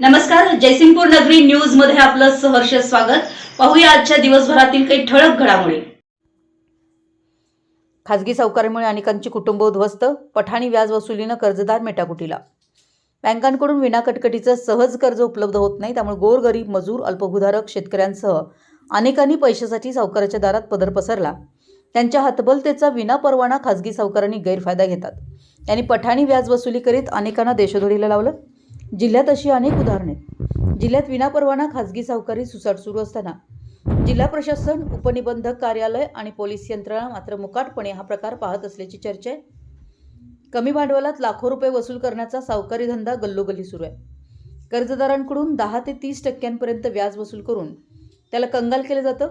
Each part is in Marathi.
नमस्कार जयसिंगपूर नगरी न्यूजमध्ये आपलं सहर्ष स्वागत. पाहूया आजच्या दिवसभरातील काही ठळक घडामोडी. खाजगी सावकारामुळे अनेकांची कुटुंब उद्ध्वस्त पठाणी व्याज वसुलीनं कर्जदार मेटाकुटीला. बँकांकडून विनाकटकटीचं सहज कर्ज उपलब्ध होत नाही त्यामुळे गोरगरीब मजूर अल्पभूधारक शेतकऱ्यांसह अनेकांनी पैशासाठी सावकाराच्या दारात पदर पसरला. त्यांच्या हतबलतेचा विनापरवाना खाजगी सावकारांनी गैरफायदा घेतात. त्यांनी पठाणी व्याज वसुली करीत अनेकांना देशोधडीला लावलं? जिल्ह्यात अशी अनेक उदाहरणे आहेत. जिल्ह्यात विनापरवाना खाजगी सावकारी सुसाट सुरू असताना जिल्हा प्रशासन उपनिबंधक कार्यालय आणि पोलीस यंत्रणा मात्र मुकाटपणे हा प्रकार पाहत असल्याची चर्चा आहे. कमी भांडवलात लाखो रुपये वसूल करण्याचा सावकारी धंदा गल्लोगल्ली सुरू आहे. कर्जदारांकडून दहा ते तीस टक्क्यांपर्यंत व्याज वसूल करून त्याला कंगाल केलं जातं.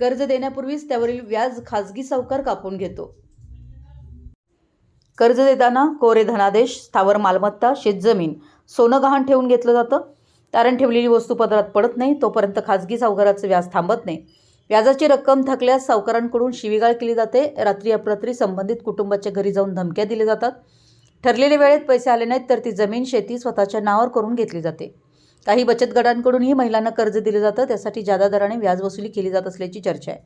कर्ज देण्यापूर्वीच त्यावरील व्याज खाजगी सावकार कापून घेतो. कर्ज देताना कोरे धनादेश स्थावर मालमत्ता शेतजमीन सोनं गहाण ठेवून घेतलं जातं. तारण ठेवलेली वस्तू पदरात पडत नाही तोपर्यंत खाजगी सावकाराचं व्याज थांबत नाही. व्याजाची रक्कम थकल्यास सावकारांकडून शिवीगाळ केली जाते. रात्री अपरात्री संबंधित कुटुंबाच्या घरी जाऊन धमक्या दिल्या जातात. ठरलेल्या वेळेत पैसे आले नाहीत तर ती जमीन शेती स्वतःच्या नावावर करून घेतली जाते. काही बचत गटांकडूनही महिलांना कर्ज दिलं जातं. त्यासाठी जादा दराने व्याज वसुली केली जात असल्याची चर्चा आहे.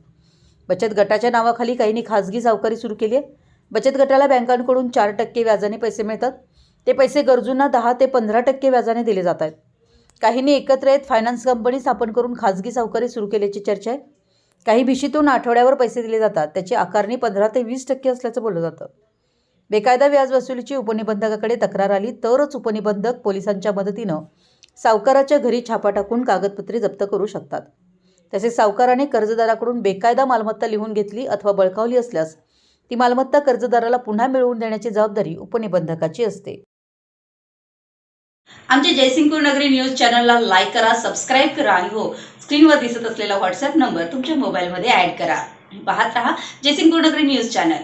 बचत गटाच्या नावाखाली काहींनी खाजगी सावकारी सुरू केली आहे. बचत गटाला बँकांकडून चार टक्के व्याजाने पैसे मिळतात. ते पैसे गरजूंना दहा ते पंधरा टक्के व्याजाने दिले जात आहेत. काहींनी एकत्र येत फायनान्स कंपनी स्थापन करून खाजगी सावकारी सुरू केल्याची चर्चा आहे. काही भिशीतून आठवड्यावर पैसे दिले जातात. त्याची आकारणी पंधरा ते वीस टक्के असल्याचं बोललं जातं. बेकायदा व्याज वसुलीची उपनिबंधकाकडे तक्रार आली तरच उपनिबंधक पोलिसांच्या मदतीनं सावकाराच्या घरी छापा टाकून कागदपत्रे जप्त करू शकतात. तसेच सावकाराने कर्जदाराकडून बेकायदा मालमत्ता लिहून घेतली अथवा बळकावली असल्यास ती मालमत्ता कर्जदाराला पुन्हा मिळवून देण्याची जबाबदारी उपनिबंधकाची असते. आमच्या जयसिंगपूर नगरी न्यूज चॅनलला लाईक करा सबस्क्राईब करा आणि हो स्क्रीनवर दिसत असलेला व्हॉट्सअप नंबर तुमच्या मोबाईलमध्ये ऍड करा. पाहत रहा जयसिंगपूर नगरी न्यूज चॅनल.